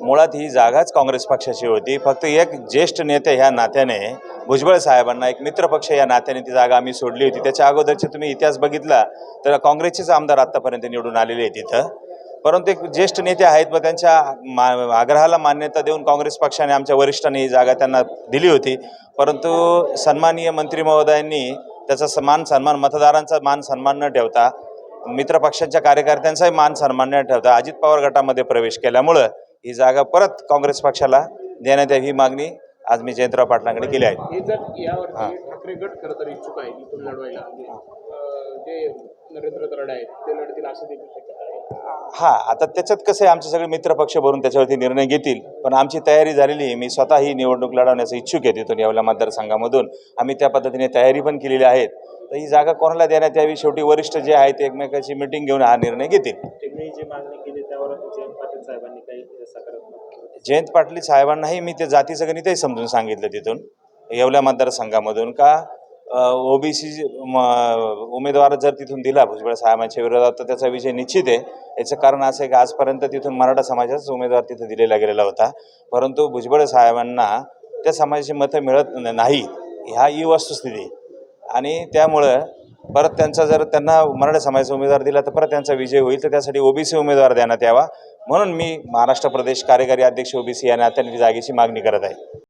मुळात ही जागाच काँग्रेस पक्षाची होती. फक्त एक ज्येष्ठ नेते ह्या नात्याने भुजबळ साहेबांना एक मित्रपक्ष या नात्याने ती जागा आम्ही सोडली होती. त्याच्या अगोदरचे तुम्ही इतिहास बघितला तर काँग्रेसचेच आमदार आत्तापर्यंत निवडून आलेले आहेत तिथं परंतु एक ज्येष्ठ नेते आहेत व त्यांच्या मा आग्रहाला मान्यता देऊन काँग्रेस पक्षाने आमच्या वरिष्ठांनी ही जागा त्यांना दिली होती. परंतु सन्माननीय मंत्री महोदयांनी त्याचा समान सन्मान मतदारांचा मान सन्मान न ठेवता मित्रपक्षांच्या कार्यकर्त्यांचाही मान सन्मान न ठेवता अजित पवार गटामध्ये प्रवेश केल्यामुळं ही जागा परत काँग्रेस पक्षाला देण्यात यावी ही मागणी आज मी जयंतराव पाटलांकडे केली आहे. हे जर यावरती ठाकरे गट खरं तर इच्छुक आहे इथून लढवायला. अं, जे नरेंद्र तरडे आहेत ते लढतील असं देखील शक्यता आहे. हा आता त्याच्यात कसं आहे आमचे सगळे मित्रपक्ष भरून त्याच्यावरती निर्णय घेतील पण आमची तयारी झालेली आहे. मी स्वतः ही निवडणूक लढवण्याचं इच्छुक आहे तिथून येवला मतदारसंघामधून. आम्ही त्या पद्धतीने तयारी पण केलेली आहेत. तर ही जागा कोणाला देण्यात यावी? शेवटी वरिष्ठ जे आहेत एकमेकाची मिटिंग घेऊन हा निर्णय घेतील. तुम्ही जी मागणी केली त्यावर जयंत पाटील साहेबांनी काही सकारात्मक जयंत पाटील साहेबांनाही मी ते जातीचं गणितही समजून सांगितलं तिथून येवल्या मतदारसंघामधून का? ओबीसी उमेदवार जर तिथून दिला भुजबळ साहेबांच्या विरोधात तर त्याचा विजय निश्चित आहे. याचं कारण असं आहे की आजपर्यंत तिथून मराठा समाजाचाच उमेदवार तिथं दिलेला गेलेला होता. परंतु भुजबळ साहेबांना त्या समाजाची मतं मिळत नाही ह्या ही वस्तुस्थिती. आणि त्यामुळं परत त्यांचा जर त्यांना मराठा समाजाचा उमेदवार दिला तर परत त्यांचा विजय होईल. तर त्यासाठी ओबीसी उमेदवार देण्यात यावा. म्हणून मी महाराष्ट्र प्रदेश कार्यकारी अध्यक्ष ओबीसी या नात्याने जागेची मागणी करत आहे.